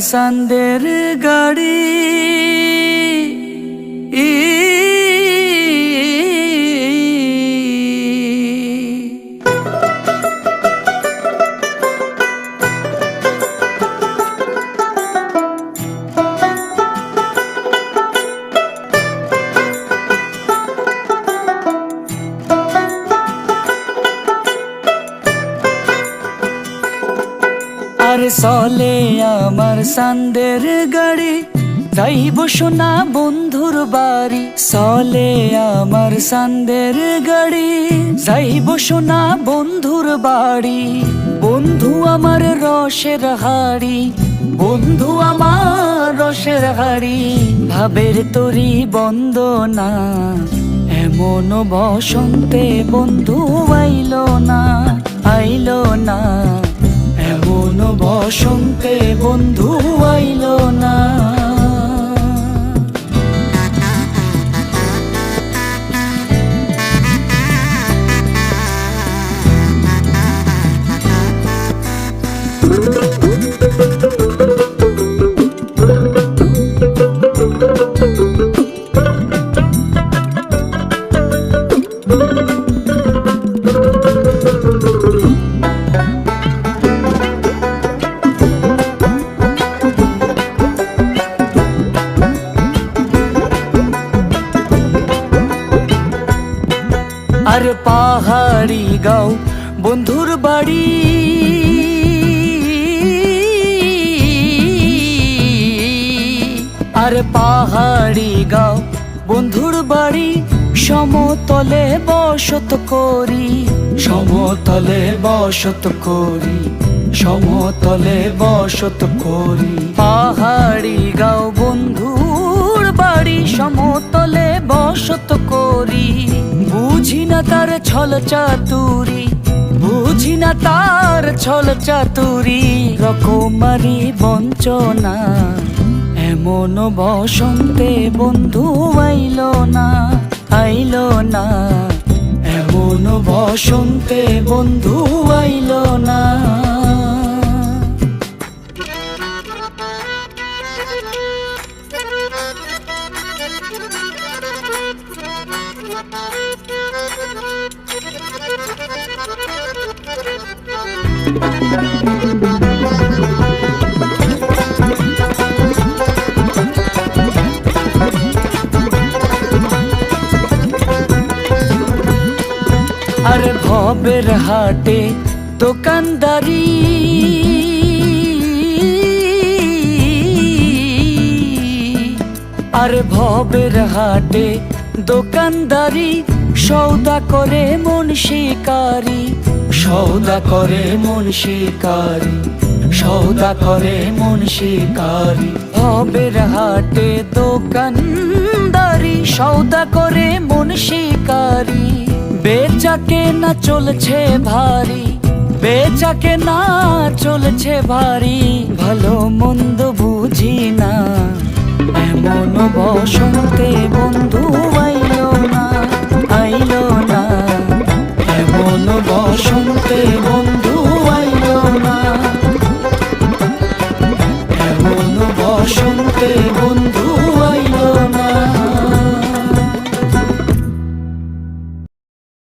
সন্দের গাড়ি চলে আমার সান্দের গাড়ি। যাইব সোনা বন্ধুর বাড়ি। চলে আমার সান্দের গাড়ি। যাইব সোনা বন্ধুর বাড়ি। বন্ধু আমার রসের হাড়ি। বন্ধু আমার রসের হাড়ি। ভাবের তরি বন্ধ না এমন বসন্তে বন্ধু আইলো না, আইল না। এমন বসন্তে বন্ধু আইল না? আর পাহাড়ি গাও, বন্ধুর বাড়ি। আর পাহাড়ি গাও, বন্ধুর বাড়ি, সমতলে বসত করি। সমতলে বসত করি, সমতলে বসত করি। পাহাড়ি গাও, বন্ধুর বাড়ি, সমতলে বসত ছল চাতুরি, বুঝি না তার ছল চাতুরি, রকমারি বঞ্চনা এমন বসন্তে বন্ধু আইল না আইল না। এমন বসন্তে বন্ধু আইল না। আর ভবের হাটে দোকানদারি। আর ভবের হাটে দোকানদারি সৌদা করে মন শিকারি। সৌদা করে মন শিকারি সৌদা করে মন শিকারি। ভবের হাটে দোকানদারি সৌদা করে মন শিকারি। বেচাকে না চলছে ভারী বেচাকে না চলছে ভারী। ভালো মন্দ বুঝি না। এমন বসন্তে বন্ধু আইলো না। এমন বসন্তে